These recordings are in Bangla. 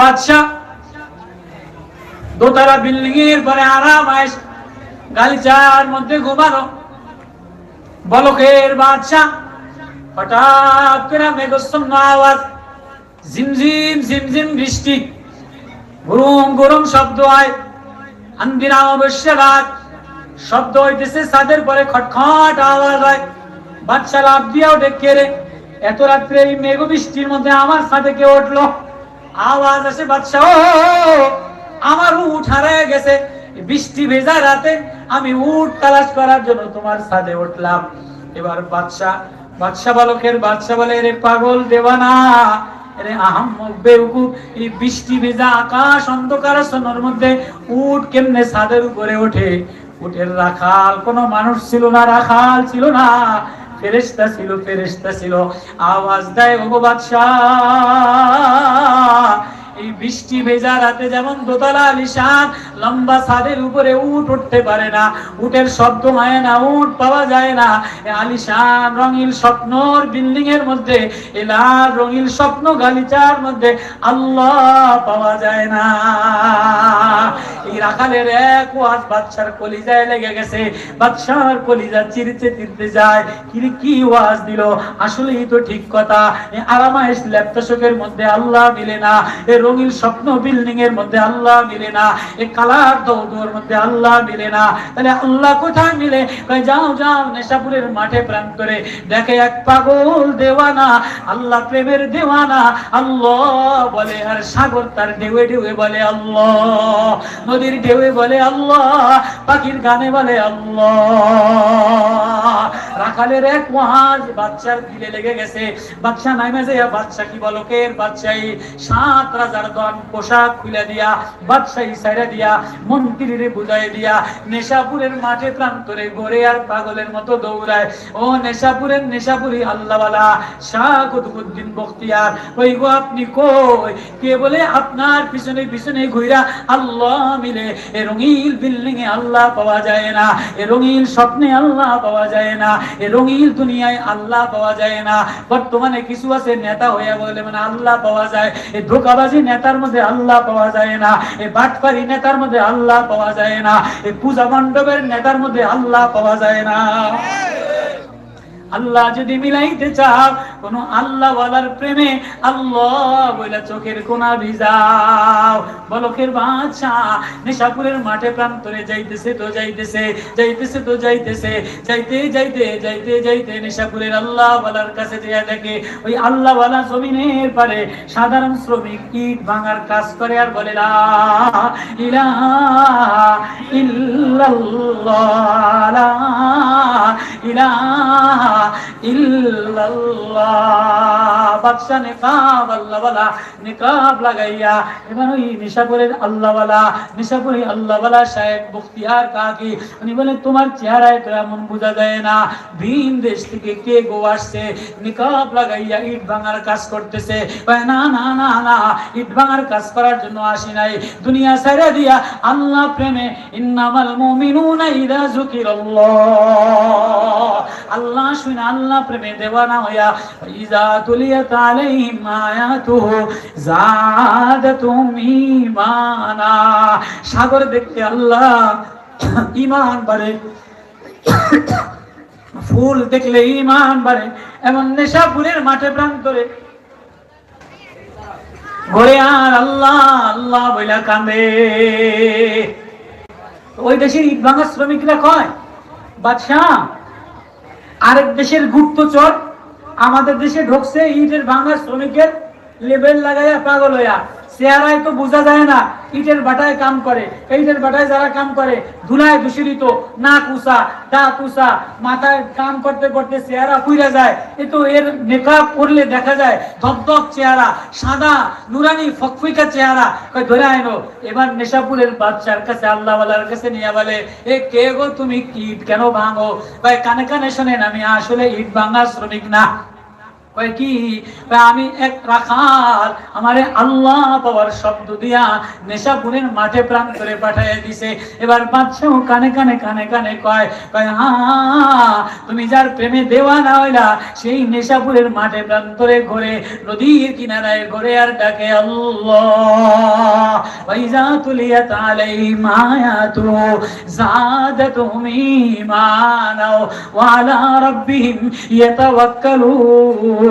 বাদশাহ। দোতলা বিল্ডিং এর পরে আরাম, আয়েস, গালিচার মধ্যে ঘুমানো বলকের বাদশাহ হঠাৎ করে আওয়াজ ঝিমঝিম ঝিমঝিম বৃষ্টি শব্দ হয়। অবশ্য রাত, শব্দ হইতেছে ছাদের পরে খটখট আওয়াজ হয়। বাচ্চা লাভ দিয়াও ডেকে রে এত রাত্রে এই মেঘ বৃষ্টির মধ্যে আমার ছাদে কে উঠল? আওয়াজ আসে ও আমার উঠ হারায় গেছে। বৃষ্টি ভেজা রাতে আমি উঠ তালাশ করার জন্য তোমার ছাদে উঠলাম। এবার বাদশা বাদশা বালকের বাদশা বলে রে পাগল দেওয়ানা রে আহাম্মক বেউকুফ, এই বৃষ্টি ভেজা আকাশ অন্ধকার সোনার মধ্যে উট কেমনে ছাদের উপরে ওঠে? উটের রাখাল কোনো মানুষ ছিল না, রাখাল ছিল না। ফেরেশতা ছিল ফেরেশতা ছিল। আওয়াজ দেয় ভগবাদশাহ বাদশাহ এই বৃষ্টি ভেজা রাতে যেমন দোতলা আলিশান লম্বা ছাদের উপরে উট উঠতে পারে না। উটের শব্দ হয় না উট পাওয়া যায় না। আলিশান রঙিল স্বপ্নর বিল্ডিং এর মধ্যে, এ লাল রঙিল স্বপ্ন গালিচার মধ্যে আল্লাহ পাওয়া যায় না। এই রাখালের এক ওয়াজ বাচ্চার কলিজায় লেগে গেছে। বাচ্চার কলিজা চিরতে চিরতে যায়। কি কি ওয়াজ দিল? আসলেই তো ঠিক কথা। আরামাইশ ল্যাপটপের মধ্যে আল্লাহ মিলে না। এ রঙিন স্বপ্ন বিল্ডিং এর মধ্যে আল্লাহ মিলে না। এ কালার দৌদুর মধ্যে আল্লাহ মিলে না। তাহলে আল্লাহ কোথায় মিলে? যাও যাও, নেশাপুরের মাঠে প্রান্তরে দেখে এক পাগল দেওয়ানা, আল্লাহ প্রেমের দেওয়ানা। আল্লাহ বলে, আর সাগর তার ঢেউয়ে ঢেউয়ে বলে আল্লাহ। নদীর ঢেউয়ে বলে আল্লাহ। পাখির গানে বলে আল্লাহ। রাখালের এক ওয়াজ বাচ্চার দিলে লেগে গেছে। বাচ্চা নাইমে যায় বাচ্চা কি বলকের বাচ্চাই সাত রাজার দন পোশাক খুলে দিয়া, বাদশাহী সাইরা দিয়া, মন্ত্রীর বুঝাই দিয়া, নেশাপুরের প্রান্তরে ঘরে আর পাগলের মতো দৌড়ায়। ও নেশাপুরের নেশাপুরি আল্লাহওয়ালা, শাহ কুতুবুদ্দিন ওই গো আপনি কই? কে বলে? আপনার পিছনে পিছনে ঘুরা আল্লাহ মিলে, এ রঙিল বিল্ডিং এ আল্লাহ পাওয়া যায় না, এ রঙিল স্বপ্নে আল্লাহ পাওয়া যায় না, এ রঙিল দুনিয়ায় আল্লাহ পাওয়া যায় না। বর্তমানে কিছু আছে নেতা হইয়া বলে মানে আল্লাহ পাওয়া যায়। এই ধোকাবাজি নেতার মধ্যে আল্লাহ পাওয়া যায় না। এই বাটপারি নেতার মধ্যে আল্লাহ পাওয়া যায় না। এই পূজা মণ্ডপের নেতার মধ্যে আল্লাহ পাওয়া যায় না। আল্লাহ যদি মিলাইতে চাও, কোন আল্লাহ ওয়ালার প্রেমে আল্লাহ বইলা চোখের কোনা ভিজাও। বলকের বাচ্চা নেশাপুরের মাঠে প্রান্তরে যাইতেছে তো যাইতেছে যাইতেছে তো যাইতেছে, যাইতে যাইতে যাইতে যাইতে নেশাপুরের আল্লাহ ওয়ালার কাছে যেয়া দেখে, ওই আল্লাহ ওয়ালা জমিনের পারে সাধারণ শ্রমিক ইট ভাঙার কাজ করে আর বলে, লা ইলাহা ইল্লাল্লাহ ইলাহা তোমার চেহারায় বোঝা যায় না। ভিন দেশ থেকে কে গো আসছে? লাগাইয়া ইট ভাঙার কাজ করতেছে। না না না ইট ভাঙার কাজ করার জন্য আসি নাই। দুনিয়া ছেড়ে দিয়া আল্লাহ প্রেমে ইন্নামাল মুমিনুনা ইদা আল্লাহ শুনে, আল্লাহ প্রেমে দেওয়ানা হইয়া, ইজা তুলিয়াত আলাইহিম আয়াতুহু জাদাতুহুম ঈমানা সাগর দেখতে আল্লাহ ঈমান বাড়ে। ফুল দেখলে ঈমান বাড়ে, এমন নেশাপুরের মাঠে প্রান্তরে। ঘরে আর আল্লাহ আল্লাহ বইলা কান্দে ওই দেশের ইট ভাঙা শ্রমিকরা কয়, বাদশাহ আরেক দেশের গুপ্তচর আমাদের দেশে ঢুকছে ইটের ভাঙা শ্রমিকের লেবেল লাগাইয়া পাগল হইয়া। চেহারায় তো বোঝা যায় না, ইটের বাটায় কাম করে। ইটের বাটায় যারা কাম করে, ধুলায় দূষিত নাক উষা দাঁত উষা মাথায় কাম করতে করতে চেহারা পুইরা যায়। এ তো এর মেকআপ করলে দেখা যায় ধপধপ চেহারা, সাদা, নুরানি, ফকফিকা চেহারা। ধরে আইনো, এবার নেশাপুরের বাচ্চার কাছে, আল্লাহওয়ালার কাছে নিয়ে বলে, এ কে গো তুমি ইট কেন ভাঙো? ভাই কানে কানে শোনেন, আমি আসলে ইট ভাঙা শ্রমিক না। আল্লাহ পাওয়ার শব্দ দিয়া নেশাপুরের মাঠে প্রান্তরে পাঠাইয়া দিছে। এবার বাদশাহ কানে কানে কানে কানে কয় কয় হা, তুমি যার প্রেমে দেওয়া না হইলা, সেই নেশাপুরের মাঠে প্রান্তরে ঘুরে, নদীর কিনারায় ঘুরে আর ডাকে আল্লাহ। ওয়াইজা তুলিয়াত আলাইহিম আয়াতু জাদাতুহুম ঈমানা ওয়া আলা রাব্বিহিম ইয়াতাওয়াক্কালুন।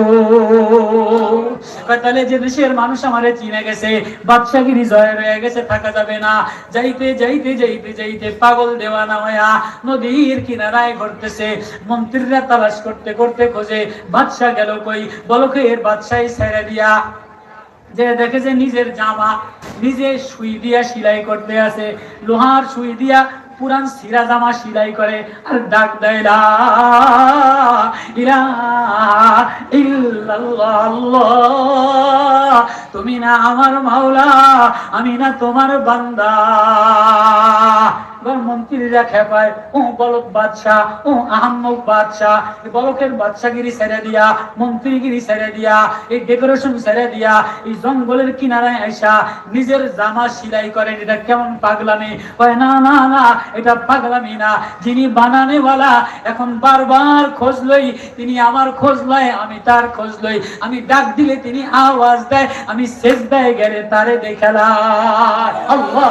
তাহলে যে দেশের মানুষ আমারে চিনে গেছে বাদশাগিরি জয় হয়ে গেছে, থাকা যাবে না। যাইতে যাইতে যাইতে যাইতে পাগল হইয়া নদীর কিনারায় ঘুরতেছে মন্ত্রীরা তালাশ করতে করতে খোঁজে বাদশা গেল কই? বলকের বাদশাহী ছেড়ে দিয়া। যে দেখে যে নিজের জামা নিজে সুই দিয়া সেলাই করতে আছে। লোহার সুই দিয়া পুরান সিরা জামা সিলাই করে আর ডাক দেয়। তুমি না আমার মাওলা, আমি না তোমার বান্দা মন্ত্রীরা খেপায় ও বলক বাদশাহ ও আহম্মক বাদশাহ। বলকের বাদশাগিরি দিয়া, মন্ত্রীগিরি দিয়া, এই ডেকোরেশন দিয়া, এই জঙ্গলের কিনারায় নিজের জামা সেলাই করেন। এটা কেমন পাগলামি? কয়, না না না, এটা পাগলামি না। যিনি বানানেওয়ালা, এখন বারবার খোঁজ লই, তিনি আমার খোঁজ লয়, আমি তার খোঁজ লই। আমি ডাক দিলে তিনি আওয়াজ দেয়, আমি শেষ দেয় গেলে তারে দেখালাম আল্লাহ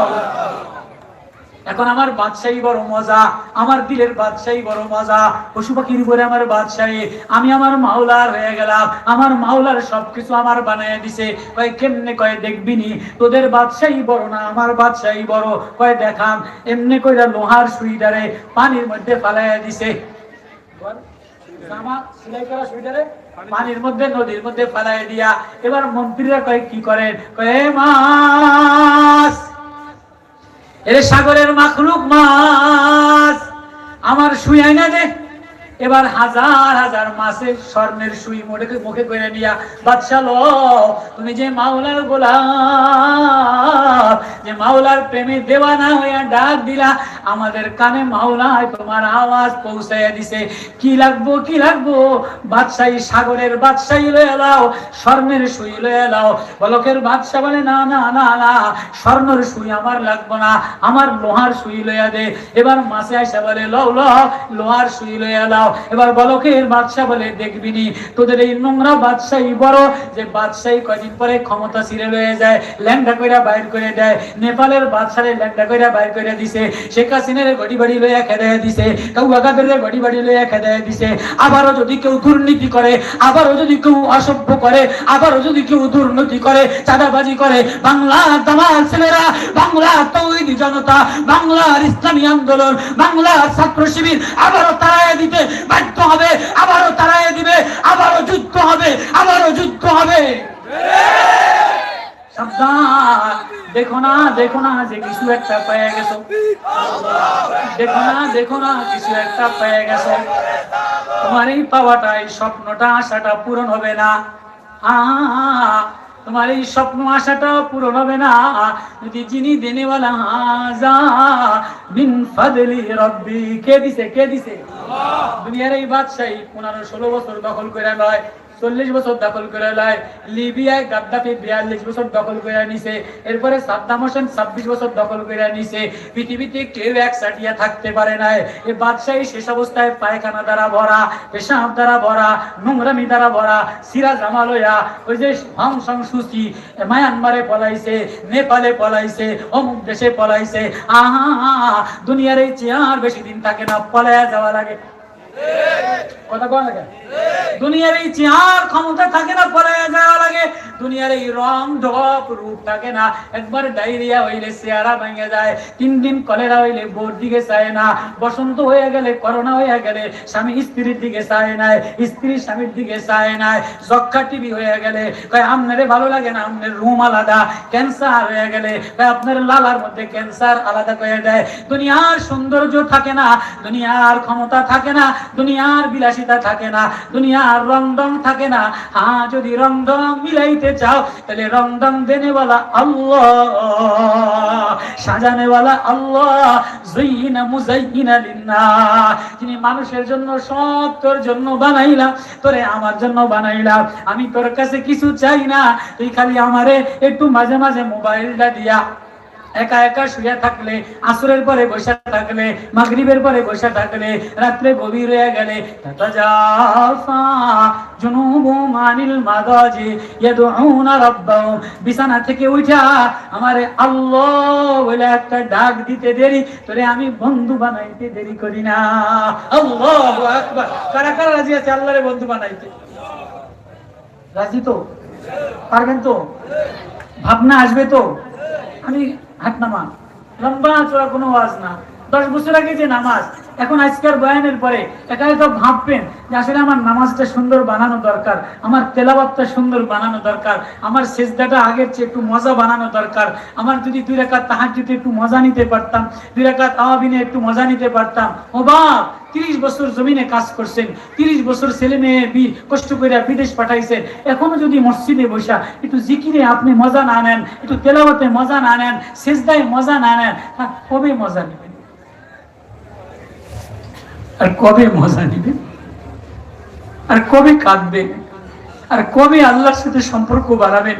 এখন আমার বাদশাহী বড় মজা, আমার দিলের বাদশাহী বড় মজা। পশু পাখির উপরে আমার বাদশাহী, আমি আমার মাওলার হয়ে গেলাম, আমার মাওলার সবকিছু আমার বানায় দিছে। কয়, কেমনে কয় দেখবি নি? তোদের বাদশাহী বড় না, আমার বাদশাহী বড়। কয়, দেখান, এমনি কইরা লোহার সুইডারে পানির মধ্যে ফালাইয়া দিছে। জামা সেলাই করা সুইডারে পানির মধ্যে, নদীর মধ্যে ফালাই দিয়া। এবার মন্ত্রীরা কয়, কি করেন? কয়, "এ মাছ! এর সাগরের মাখলুক মাছ আমার শুয়ে না দে। এবার হাজার হাজার মাসে স্বর্ণের সুই মুখে মুখে করে নিয়া বাদশা লো, তুমি যে মাওলার গোলাপ যে মাওলার প্রেমে দেওয়ানা হইয়া ডাক দিলা, আমাদের কানে মাওলায় তোমার আওয়াজ পৌঁছাইয়া দিছে। কি লাগবো কি লাগবো? বাদশাহী সাগরের বাদশাহী লয়ে এলাও স্বর্ণের সুই লয়ে এলাও বলকের বাদশা বলে, না না না না, স্বর্ণের সুই আমার লাগবো না, আমার লোহার সুই লইয়া দে। এবার মাসে আইসা বলে, লও লোহার সুই লইয়া লাও এবার বলকের বাদশা বলে দেখবি নি? তোদের এই নোংরা বাদশাহী বড় যে বাদশাহী কয়দিন পরে ক্ষমতা ছিঁড়ে লয়ে যায়, ল্যাংডা কইরা বাইর করে দেয়। নেপালের বাদশারে ল্যাংডা কইরা বাইর করে দিছে। শেখ হাসিনারে গড়ি বাড়ি লইয়া খেদাইয়া দিছে। কাউয়াকাদের গড়ি বাড়ি লইয়া খেদাইয়া দিছে। আবারও যদি কেউ দুর্নীতি করে, আবারও যদি কেউ অসভ্য করে, আবারও যদি কেউ দুর্নীতি করে, চাঁদাবাজি করে বাংলার দামাল ছেলেরা বাংলার তৌহিদি জনতা, বাংলার ইসলামী আন্দোলন, বাংলার ছাত্র শিবির আবারও তারাই দিতে বাধ্য হবে আবারও তারাই দিবে আবারও যুদ্ধ হবে আবারও যুদ্ধ হবে। দেখো না দেখো না যে কিছু একটা পেয়ে গেছো। দেখো না দেখো না কিছু একটা পেয়ে গেছো। তোমার এই পাওয়াটা এই স্বপ্নটা আশাটা পূরণ হবে না। আহ, তোমার এই স্বপ্ন আশাটা পূরণ হবে না। যদি যিনি দেনেওয়ালা হাজা বিন ফাদলি রব্বি কে দিছে কে দিছে? দুনিয়ার এই বাদশাহী পনেরো ষোলো বছর দখল করে নয় চল্লিশ বছর দখল করে লয়। লিবিয়ায় গাদ্দাফি বিয়াল্লিশ বছর দখল করে নিছে। এরপরে সাদ্দাম হোসেন ছাব্বিশ বছর দখল করে নিছে। পৃথিবীতে কেউ এক সাটিয়া থাকতে পারে নাই। এই বাদশাহী শেষ অবস্থায় পায়খানা দ্বারা ভরা, পেশাব দ্বারা ভরা, নোংরামি দ্বারা ভরা সিরা জামালয়া ওই যে হং সং সুচি মায়ানমারে পলাইছে, নেপালে পলাইছে, অমুক দেশে পলাইছে। আহা, দুনিয়ার এই চেয়ার বেশি দিন থাকে না পলায়া যাওয়া লাগে। বসন্ত হয়ে গেলে করোনা হয়ে গেলে স্বামী স্ত্রীর দিকে চায় স্ত্রী স্বামীর দিকে চায় নাই যক্ষা টিভি হয়ে গেলে কয় ভালো লাগে না রুম আলাদা, ক্যান্সার হয়ে গেলে আপনার লালার মধ্যে ক্যান্সার আলাদা করে দেয়। দুনিয়ার সৌন্দর্য থাকে না, দুনিয়ার ক্ষমতা থাকে না। দুনিয়ার বিলাসিতা থাকে না, দুনিয়ার রং থাকে না। হ্যাঁ যদি রং মিলাইতে চাও, তাহলে রং ডং দেনেওয়ালা আল্লাহ, সাজানেওয়ালা আল্লাহ, জুইনা মুজাইনা লিন্নাস। যিনি মানুষের জন্য সব তোর জন্য বানাইলাম তোরে আমার জন্য বানাইলাম আমি তোর কাছে কিছু চাই না, তুই খালি আমারে একটু মাঝে মাঝে মোবাইলটা দিয়া একা একা শুয়ে থাকলে, আসরের পরে বসে থাকলে, মাগরিবের পরে বসে থাকলে, রাত্রে গভীর হয়ে গেলে বিছানা থেকে উঠা আমারে আল্লাহ বলে একটা ডাক দিতে দেরি, তোরে আমি বন্ধু বানাইতে দেরি করি না। আল্লাহু কারা কারা রাজি আছে আল্লাহরে বন্ধু বানাইতে? রাজি তো? পারবেন তো? ভাবনা আসবে তো? আমি লম্বা চড়া কোনো ওয়াজ না। দশ বছর আগে যে নামাজ, এখন আজকের বয়ানের পরে ভাববেন যে আসলে আমার নামাজটা সুন্দর বানানো দরকার, আমার তেলাবাতটা সুন্দর বানানো দরকার, আমার সেজদাটা আগের চেয়ে একটু মজা বানানো দরকার, আমার যদি দুই রেখা তাহার যদি একটু মজা নিতে পারতাম, দুই রেখা তাওয়াবিনে একটু মজা নিতে পারতাম। ও বাপ তিরিশ বছর জমিনে কাজ করছেন, তিরিশ বছর ছেলে মেয়ে কষ্ট করে বিদেশ পাঠাইছেন এখনও যদি মসজিদে বসা একটু জিকিরে আপনি মজা না নেন, একটু তেলাওয়াতে মজা না নেন, সেজদায় মজা না নেন কবে মজা নেবেন? আর কবে মজা নেবেন? আর কবে কাঁদবেন? আর কবে আল্লাহর সাথে সম্পর্ক বাড়াবেন?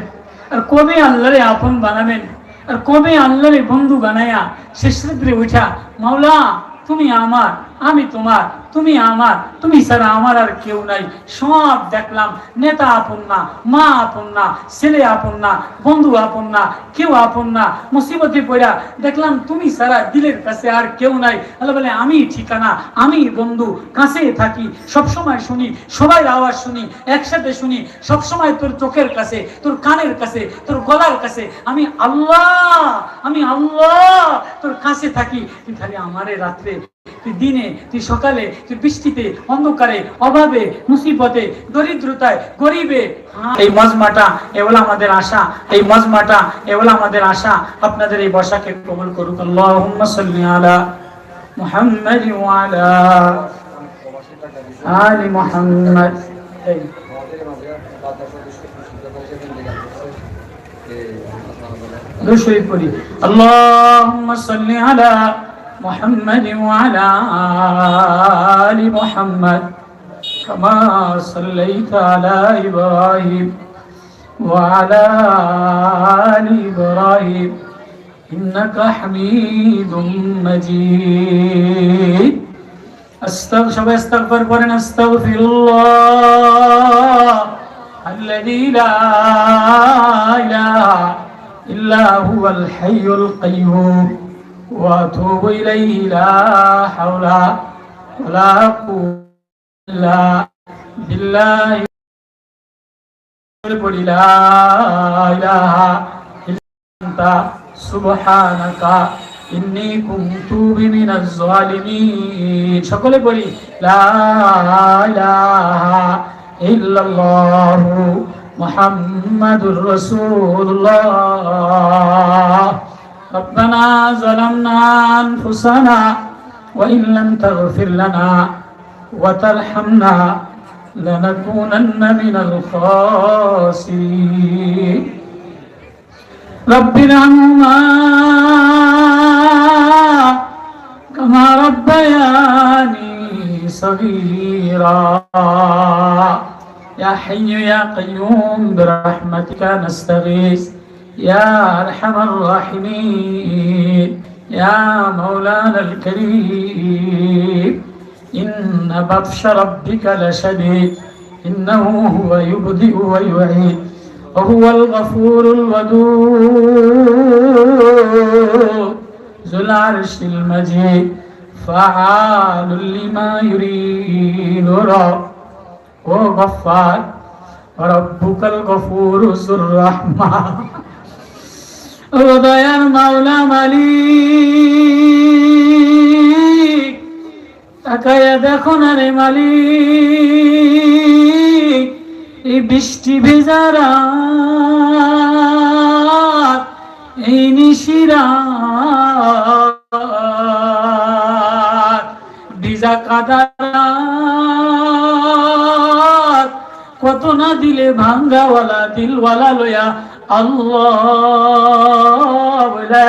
আর কবে আল্লাহরে আপন বানাবেন? আর কবে আল্লাহরে বন্ধু বানায়া শেষ উঠা, মাওলা, তুমি আমার আমি তোমার, তুমি আমার, তুমি ছাড়া আমার আর কেউ নাই। সব দেখলাম, নেতা আপন না, মা আপন না, ছেলে আপন না, বন্ধু আপন না, কেউ আপন না। মুসিবতে পড়া দেখলাম, তুমি ছাড়া দিলের কাছে আর কেউ নাই। আল্লাহ বলে, আমি ঠিকানা, আমি বন্ধু, কাছে থাকি। সব সময় শুনি, সবাই আওয়াজ শুনি, একসাথে শুনি সব সময় তোর চোখের কাছে, তোর কানের কাছে, তোর গলার কাছে। আমি আল্লাহ আমি আল্লাহ, তোর কাছে থাকি। তুই খালি আমারে রাত্রে তুই দিনে, তুই সকালে, তুই বৃষ্টিতে, অন্ধকারে, অভাবে, মুসিবতে, দরিদ্রতায়, গরিবে। এই মজমাটা এগুলো আমাদের আশা, এই মজমাটা এগুলো আমাদের আশা। আপনাদের এই বসাকে কবল করুক। আল্লাহুম্মা সাল্লি আলা মুহাম্মাদ ওয়া আলা আলি মুহাম্মাদ। এই। দুশোই আল্লাহুম্মা সাল্লি আলা محمد وعلى آل محمد كما صليت على إبراهيم وعلى آل إبراهيم إنك حميد مجيد. استغفر أستغفر قرن استغفر الله الذي لا إله إلا هو الحي القيوم. وأتوب إليه لا حول ولا قوة إلا بالله বলি লা ইলাহা ইল্লা আনতা সুবহানাকা ইন্নী কুনতু মিনাজ জালিমিন সকলে বলি লা ইলাহা ইল্লাল্লাহু মুহাম্মাদুর রাসূলুল্লাহ ربنا ظلمنا أنفسنا وإن لم تغفر لنا وترحمنا لنكونن من الخاسرين. رب ارحمهما كما ربياني صغيرا. يا حي يا قيوم برحمتك نستغيث. يا أرحم الراحمين يا مولانا الكريم إن بطش ربك لشديد إنه هو يبدئ ويعيد وهو الغفور الودود ذو العرش المجيد فعال لما يريد وغفار ربك الغفور ذو ও মাওলা মালিক। তাকায়া দেখো না রে মালিক, এই বৃষ্টি ভেজারা এই নিশিরা ভিজা কাদারা রাত, দিলে ভাঙ্গাওয়ালা দিলওয়ালা লয়া আল্লাহ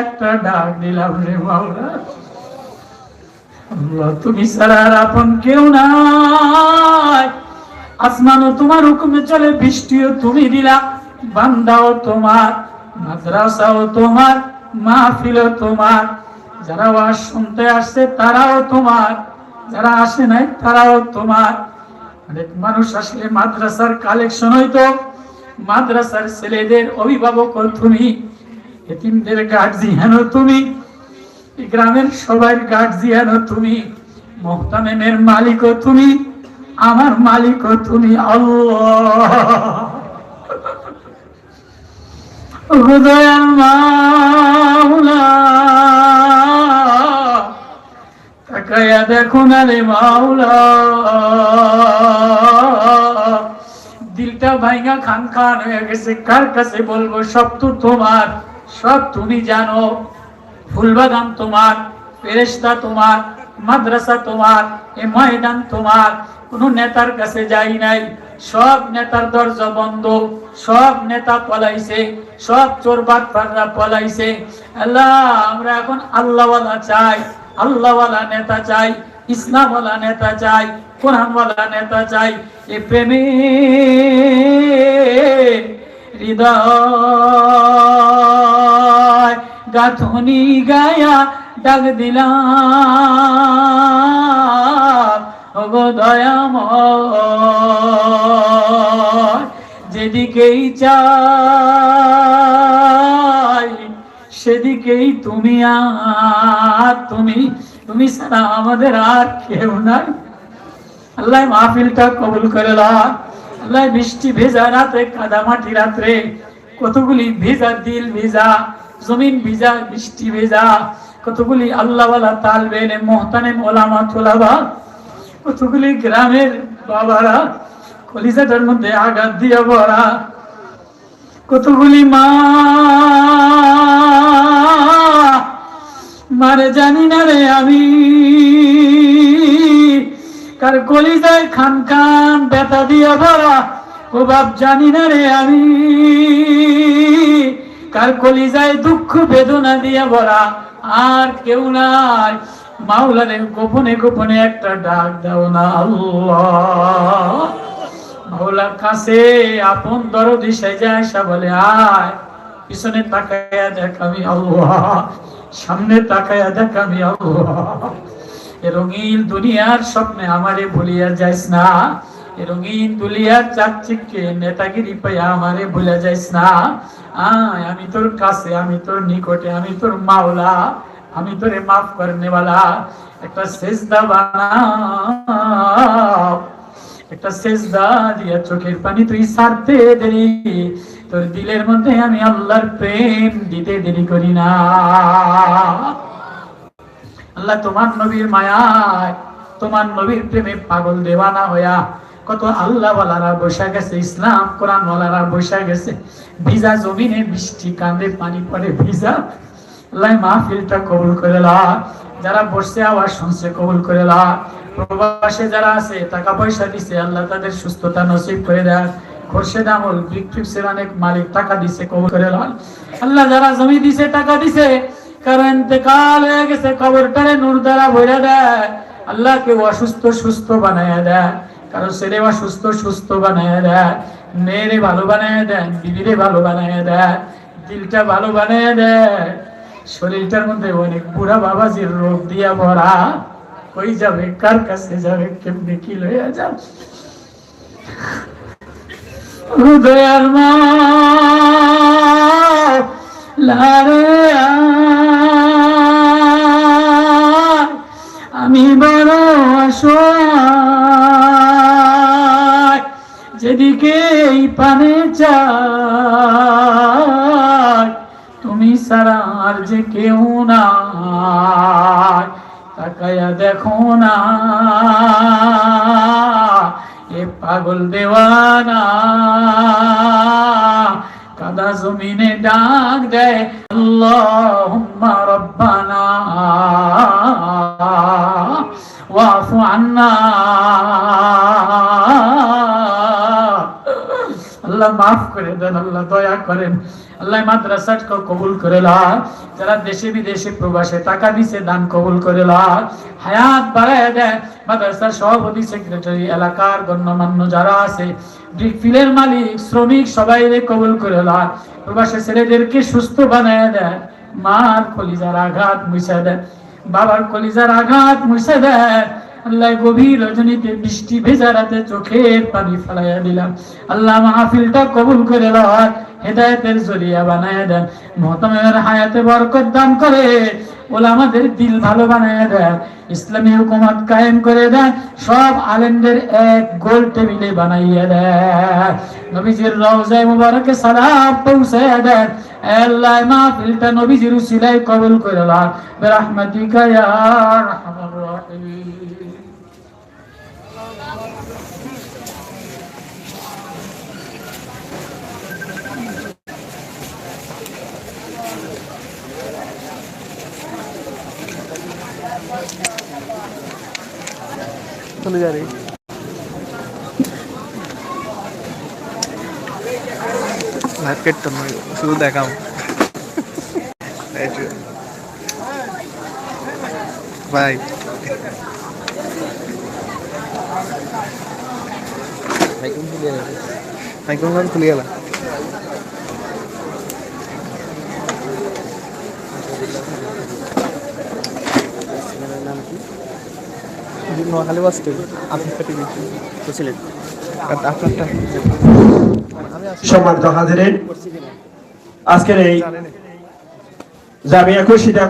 একটা ডাক দিলাম রে মাওলা। আল্লাহ তুমি ছাড়া আর আপন কেউ নাই। আসমানও তোমার হুকুমে চলে বৃষ্টিও তুমি দিলা। বান্দাও তোমার মাদ্রাসাও তোমার মাহফিলও তোমার। যারা ওয়াজ শুনতে আসছে তারাও তোমার যারা আসে নাই তারাও তোমার। অনেক মানুষ আসলে মাদ্রাসার কালেকশন হইতো মাদ্রাসার ছেলেদের অভিভাবক তুমি, এতিমদের গার্জিয়ানও তুমি গ্রামের সবাই গার্জিয়ানও তুমি মোহতামেমের মালিকও তুমি, আমার মালিকও তুমি, আল্লাহ। মাওলা। তাকায়া দেখো না রে মাওলা। দিলটা ভাইঙ্গা খান খান হয়ে গেছে, কার কাছে বলব? সব তো তোমার, সব তুমি জানো। ফুলবাগান তোমার, ফেরেশতা তোমার, মাদ্রাসা তোমার, এ ময়দান তোমার। কোন নেতার কাছে যাই নাই। সব নেতার দরজা বন্ধ, সব নেতা পলাইছে, সব চোর বাটপাররা পলাইছে। আল্লাহ, আমরা এখন আল্লাহওয়ালা চাই। আল্লাহওয়ালা নেতা চাই, ইসলামওয়ালা নেতা চাই, কোরআনওয়ালা নেতা চাই, এ প্রেমে হৃদয় গাথনি গায়া ডাক দিলাম, ওগো দয়াময়, যেদিকেই চাই সেদিকেই তুমি আর তুমি তুমি ছাড়া আমাদের আর কেউ নাই। আল্লাহ মাহফিলটা কবুল করে আল্লাহ বৃষ্টি ভেজা রাতে, কাদা মাটি রাত্রে, কতগুলি ভেজা দিল ভেজা, জমিন ভিজা, বৃষ্টি ভেজা, কতগুলি আল্লাহওয়ালা তালবেন মোহতানে মোলামা তোলাবা, কতগুলি গ্রামের বাবারা কলিজাটার মধ্যে আঘাত দিয়ে ভরা, কতগুলি মা মারে জানি না রে আমি। কার কলিজায় খান খান ব্যথা দিয়ে ভরা, ও বাপ জানি না রে আমি। কার কলিজায় দুঃখ বেদনা দিয়ে ভরা, আর কেউ নাই। মাওলারে গোপনে গোপনে একটা ডাক দাও না আল্লাহ। মাওলার কাছে আপন দরদি সেজে আসা বলে, আয়। পিছনে তাকায়া দেখ আমি আল্লাহ, সামনে তাকায়া দেখ আমি আল্লাহ। এ রঙিন দুনিয়ার স্বপ্নে আমারে ভুলিয়া যাইস না। রঙিন দুলিয়ার চাকচিককে নেতাগিরি পাইয়া আমারে ভুলিয়া যাইস না। আমি তোর কাছে, আমি তোর নিকটে, আমি তোর মাওলা, আমি তোরে মাফ করনেওয়ালা। একটা সেজদা বানা একটা সেজদা দিয়া চোখের পানি তুই সারতে দেরি। তোর দিলের মধ্যে আমি আল্লাহর প্রেম দিতে দেরি করি না। আল্লাহ, তোমার নবীর মায়ায়, তোমার নবীর প্রেমে পাগল দেওয়ানা হইয়া কত আল্লাহ ওয়ালারা বসে গেছে, ইসলাম কোরআন ওয়ালারা বসে গেছে। ভিজা জমিনে বৃষ্টি কান্দে পানি পড়ে ভিজা, আল্লাহ, মাহফিলটা কবুল করে লা। যারা বসছে, আওয়াজ শুনছে, কবুল করে লা প্রবাসে যারা আছে টাকা পয়সা দিছে, আল্লাহ তাদের সুস্থতা নসিব করে দেয় খোরশেদ আমল ফিপসের অনেক মালিক, টাকা দিছে, কবুল করে লাল আল্লাহ যারা জমি দিছে, টাকা দিছে কারণ ইন্তেকাল হয়ে গেছে, কবরটারে নূর দ্বারা ভরে দেয়। আল্লাহ কেউ অসুস্থ, সুস্থ বানায় দেয়। কারও ছেলে অসুস্থ, সুস্থ বানায় দেয়। মেয়েরে ভালো বানায় দেন, বিবিরে ভালো বানায় দেয়। দিলটা ভালো বানায় দেয়। শরীরটার মধ্যে অনেক বুড়া বাবাজির রোগ দিয়া ভরা। কই যাবে? কার কাছে যাবে? কেমনি কি লইয়া যাবে হৃদয়ার মা, লারে আমি বড় যেদিকে এই পানে তুমি সারা আর যে কেউ না তাকায়া দেখো না। এ পাগল দেওয়ানা। কাদা জমিনে ডাক দেয়, আল্লাহুম্মা রব্বানা। ওয়াফু আন্না। আল্লাহ মাফ করে দেন, আল্লাহ দয়া করেন। আল্লাহ মাদ্রাসাকে কবুল করে লাল যারা দেশে বিদেশে প্রবাসে টাকা দিছে, দান কবুল করে লাল হায়াত বাড়ায় দেয়, মাদ্রাসার সভাপতি, সেক্রেটারি, এলাকার গণ্যমান্য যারা আছে ফিলের মালিক, শ্রমিক, সবাই কবুল করে লাল প্রবাসে ছেলেদেরকে সুস্থ বানায় দেয়, মার কলিজার আঘাত মুছে দেয়, বাবার কলিজার আঘাত মুছে দেয়। আল্লাহ গভীর রজনীতে বৃষ্টি ভেজা রাতে চোখের পানি ফেলাইয়া দিলাম। আল্লাহ মাহফিলটা কবুল করে হেদায়েতের জরিয়া দেন। মহতমের হায়াতে বরকত দান করে ওলামাদের দিল ভালো বানায় দেন। ইসলামী হুকুমত কায়েম করে দেন। সব আলেমদের এক গোল টেবিলে বানাইয়া দেন। নবীজির রওজায় মুবারকে সালাম পৌঁছায় দেন। আল্লাহ মাহফিলটা নবীজির উসিলায় কবুল করে লয় বিরহমাতিকা ইয়া আরহামার রাহিমিন চলে যা রে লাইভ কেটতাম না শুধু দেখাম এই যে। ভাই মাইক্রোফোন খুলে গেল। নোয়াখালী বাস স্ট্যান্ড আপনারটা টিভি বুঝছিলেন আপনারটা? সম্মানিত হাজিরিন আজকের এই জামিয়া খুশিদা